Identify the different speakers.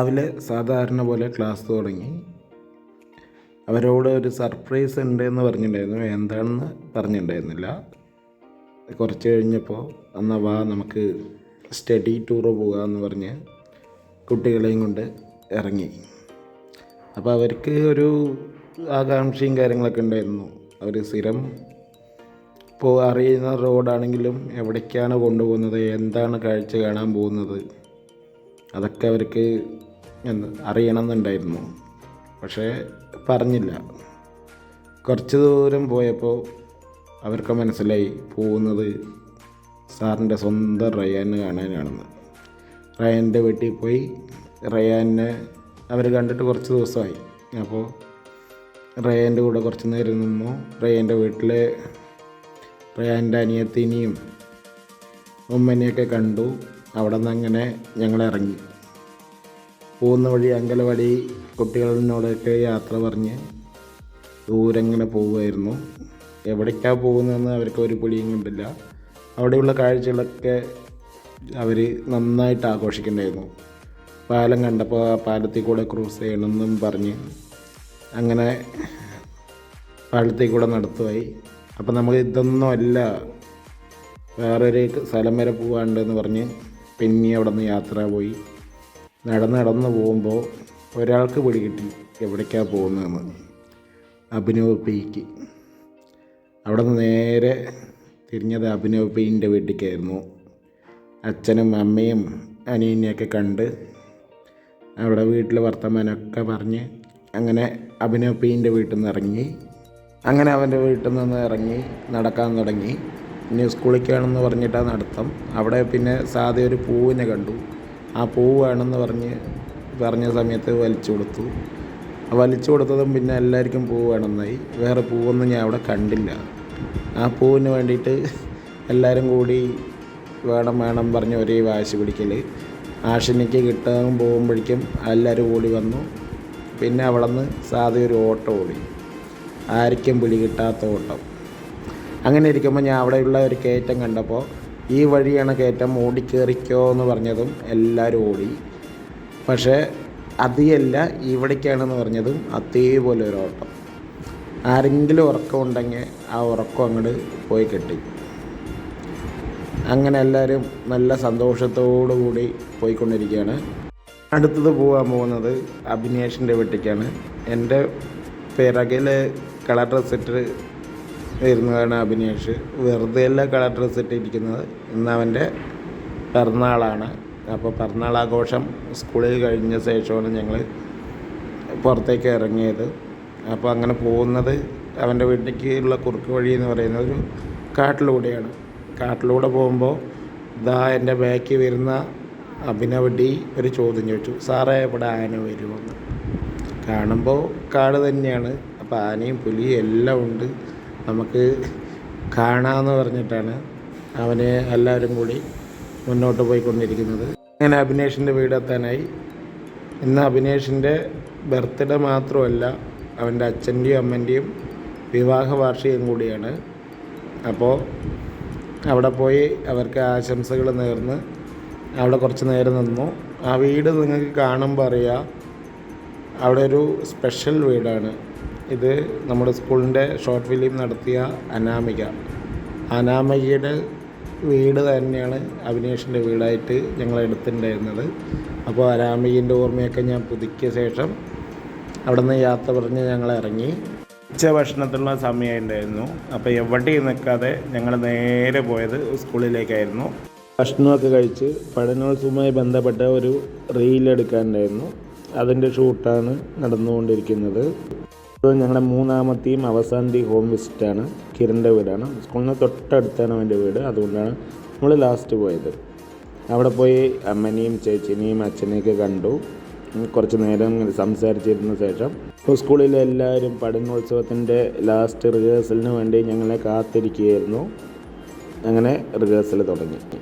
Speaker 1: രാവിലെ സാധാരണ പോലെ ക്ലാസ് തുടങ്ങി. അവരോട് ഒരു സർപ്രൈസ് ഉണ്ട് എന്ന് പറഞ്ഞിട്ടുണ്ടായിരുന്നു എന്താണെന്ന് പറഞ്ഞിട്ടുണ്ടായിരുന്നില്ല. കുറച്ച് കഴിഞ്ഞപ്പോൾ അന്ന് വാ നമുക്ക് സ്റ്റഡി ടൂറ് പോകാമെന്ന് പറഞ്ഞ് കുട്ടികളെയും കൊണ്ട് ഇറങ്ങി. അപ്പോൾ അവർക്ക് ഒരു ആകാംക്ഷയും കാര്യങ്ങളൊക്കെ ഉണ്ടായിരുന്നു. അവർ സ്ഥിരം ഇപ്പോൾ അറിയുന്ന റോഡാണെങ്കിലും എവിടേക്കാണ് കൊണ്ടുപോകുന്നത് എന്താണ് കാഴ്ച കാണാൻ പോകുന്നത് അതൊക്കെ അവർക്ക് എന്ത് അറിയണമെന്നുണ്ടായിരുന്നു. പക്ഷേ പറഞ്ഞില്ല. കുറച്ച് ദൂരം പോയപ്പോൾ അവർക്ക് മനസ്സിലായി പോകുന്നത് സാറിന്റെ സ്വന്തം റയാനെ കാണാനാണെന്ന്. റയാന്റെ വീട്ടിൽ പോയി റയാനെ അവർ കണ്ടിട്ട് കുറച്ച് ദിവസമായി. അപ്പോൾ റയാന്റെ കൂടെ കുറച്ച് നേരം നിന്നു. റയാന്റെ വീട്ടിലെ റയാന്റെ അനിയത്തിനെയും ഉമ്മനെയൊക്കെ കണ്ടു. അവിടെ നിന്ന് അങ്ങനെ ഞങ്ങൾ ഇറങ്ങി. പോകുന്ന വഴി അങ്കലവാടി കുട്ടികളിനോടൊക്കെ യാത്ര പറഞ്ഞ് ദൂരങ്ങനെ പോവുമായിരുന്നു എവിടേക്കാണ് പോകുന്നതെന്ന് അവർക്ക് ഒരു പിടിയും കണ്ടില്ല. അവിടെയുള്ള കാഴ്ചകളൊക്കെ അവർ നന്നായിട്ട് ആഘോഷിക്കുന്നുണ്ടായിരുന്നു പാലം കണ്ടപ്പോൾ ആ പാലത്തിൽ കൂടെ ക്രൂസ് ചെയ്യണമെന്നും പറഞ്ഞ് അങ്ങനെ പാലത്തിൽ കൂടെ നടത്തുമായി അപ്പം നമ്മൾ ഇതൊന്നും അല്ല വേറൊരു സ്ഥലം വരെ പോകാണ്ടെന്ന് പറഞ്ഞ് പിന്നെ അവിടെ നിന്ന് യാത്ര പോയി. നടന്ന് നടന്ന് പോകുമ്പോൾ ഒരാൾക്ക് പിടി കിട്ടി. എവിടേക്കാണ് പോകുന്നതെന്ന്. അഭിനവ് പെയ്ക്ക്. അവിടെ നിന്ന് നേരെ തിരിഞ്ഞത് അഭിനവ് പിന്റെ വീട്ടിലേക്കായിരുന്നു. അച്ഛനും അമ്മയും അനിയനെയൊക്കെ കണ്ട് അവിടെ വീട്ടിൽ വർത്തമാനമൊക്കെ പറഞ്ഞ് അങ്ങനെ അഭിനവ് പിന്റെ വീട്ടിൽ നിന്ന് ഇറങ്ങി. അങ്ങനെ അവന്റെ വീട്ടിൽ നിന്ന് ഇറങ്ങി നടക്കാൻ തുടങ്ങി. ഇനി സ്കൂളിലേക്കാണെന്ന് പറഞ്ഞിട്ടാണ് നടത്തം. അവിടെ പിന്നെ സാധ്യ ഒരു പൂവിനെ കണ്ടു. ആ പൂവ് വേണമെന്ന് പറഞ്ഞ് പറഞ്ഞ സമയത്ത് വലിച്ചു കൊടുത്തു. വലിച്ചു കൊടുത്തതും പിന്നെ എല്ലാവർക്കും പൂവ് വേണമെന്നായി. വേറെ പൂവൊന്നും ഞാൻ അവിടെ കണ്ടില്ല. ആ പൂവിന് വേണ്ടിയിട്ട് എല്ലാവരും കൂടി വേണം വേണം പറഞ്ഞ് ഒരേ വാശി പിടിക്കൽ ആഷിനിക്ക് കിട്ടാൻ പോകുമ്പോഴേക്കും എല്ലാവരും കൂടി വന്നു. പിന്നെ അവിടെ നിന്ന് സാധ്യ ഒരു ഓട്ടം ഓടി. ആർക്കും പിടി കിട്ടാത്ത ഓട്ടം. അങ്ങനെ ഇരിക്കുമ്പോൾ ഞാൻ അവിടെയുള്ള ഒരു കയറ്റം കണ്ടപ്പോൾ ഈ വഴിയാണ് കയറ്റം ഓടിക്കേറിക്കോ എന്ന് പറഞ്ഞതും എല്ലാവരും ഓടി. പക്ഷേ അതിയല്ല ഇവിടേക്കാണെന്ന് പറഞ്ഞതും അതേപോലെ ഒരു ഓട്ടം. ആരെങ്കിലും ഉറക്കം ഉണ്ടെങ്കിൽ ആ ഉറക്കം അങ്ങോട്ട് പോയി കിട്ടി. അങ്ങനെ എല്ലാവരും നല്ല സന്തോഷത്തോടു കൂടി പോയിക്കൊണ്ടിരിക്കുകയാണ്. അടുത്തത് പോകാൻ പോകുന്നത് അഭിനേഷിന്റെ വീട്ടിലേക്കാണ്. എന്റെ പിറകിൽ കളർ ഡ്രസ് ഇട്ട് വരുന്നതാണ് അഭിനേഷ് വെറുതെ അല്ല കളർ ഡ്രസ് ഇട്ടിരിക്കുന്നത് ഇന്ന് അവന്റെ പിറന്നാളാണ്. അപ്പോൾ പിറന്നാൾ ആഘോഷം സ്കൂളിൽ കഴിഞ്ഞ ശേഷമാണ് ഞങ്ങൾ പുറത്തേക്ക് ഇറങ്ങിയത്. അപ്പോൾ അങ്ങനെ പോകുന്നത് അവന്റെ വീട്ടിലേക്കുള്ള കുറുക്ക് വഴി എന്ന് പറയുന്ന ഒരു കാട്ടിലൂടെയാണ്. കാട്ടിലൂടെ പോകുമ്പോൾ ഇതാ എന്റെ ബാക്കിൽ വരുന്ന അഭിനവടി ഒരു ചോദ്യം ചോദിച്ചു സാറേ ഇവിടെ ആന വരുമെന്ന് കാണുമ്പോൾ കാട് തന്നെയാണ്. അപ്പോൾ ആനയും പുലിയും എല്ലാം ഉണ്ട്. നമുക്ക് കാണാമെന്ന് പറഞ്ഞിട്ടാണ് അവനെ എല്ലാവരും കൂടി മുന്നോട്ട് പോയിക്കൊണ്ടിരിക്കുന്നത്. അങ്ങനെ അഭിനേഷിന്റെ വീടെത്താനായി ഇന്ന് അഭിനേഷിന്റെ ബർത്ത്ഡേ മാത്രമല്ല അവന്റെ അച്ഛന്റെയും അമ്മന്റെയും വിവാഹ വാർഷികം കൂടിയാണ്. അപ്പോൾ അവിടെ പോയി അവർക്ക് ആശംസകൾ നേർന്ന് അവിടെ കുറച്ച് നേരം നിന്നു. ആ വീട് നിങ്ങൾക്ക് കാണുമ്പോൾ അറിയാം അവിടെ ഒരു സ്പെഷ്യൽ വീടാണ്. ഇത് നമ്മുടെ സ്കൂളിന്റെ ഷോർട്ട് ഫിലിം നടത്തിയ അനാമിക. അനാമികയുടെ വീട് തന്നെയാണ് അഭിനേഷിന്റെ വീടായിട്ട് ഞങ്ങൾ എടുത്തിട്ടുണ്ടായിരുന്നത്. അപ്പോൾ അനാമികന്റെ ഓർമ്മയൊക്കെ ഞാൻ പുതുക്കിയ ശേഷം അവിടെ നിന്ന് യാത്ര പറഞ്ഞ് ഞങ്ങൾ ഇറങ്ങി. ഉച്ച ഭക്ഷണത്തിനുള്ള സമയമുണ്ടായിരുന്നു അപ്പോൾ എവിടെയും നിൽക്കാതെ ഞങ്ങൾ നേരെ പോയത് സ്കൂളിലേക്കായിരുന്നു. ഭക്ഷണമൊക്കെ കഴിച്ച് പഠനോത്സവവുമായി ബന്ധപ്പെട്ട ഒരു റീൽ എടുക്കാനുണ്ടായിരുന്നു. അതിന്റെ ഷൂട്ടാണ് നടന്നുകൊണ്ടിരിക്കുന്നത്. ഇത് ഞങ്ങളുടെ മൂന്നാമത്തെയും അവസാനത്തെയും ഹോം വിസിറ്റാണ് കിരണിന്റെ വീടാണ്. സ്കൂളിന് തൊട്ടടുത്താണ് അവന്റെ വീട്. അതുകൊണ്ടാണ് നമ്മൾ ലാസ്റ്റ് പോയത്. അവിടെ പോയി അമ്മനെയും ചേച്ചിനെയും അച്ഛനെയൊക്കെ കണ്ടു. കുറച്ച് നേരം സംസാരിച്ചിരുന്ന ശേഷം ഇപ്പോൾ സ്കൂളിലെ എല്ലാവരും പഠനോത്സവത്തിന്റെ ലാസ്റ്റ് റിഹേഴ്സലിന് വേണ്ടി ഞങ്ങളെ കാത്തിരിക്കുകയായിരുന്നു. അങ്ങനെ റിഹേഴ്സൽ തുടങ്ങി.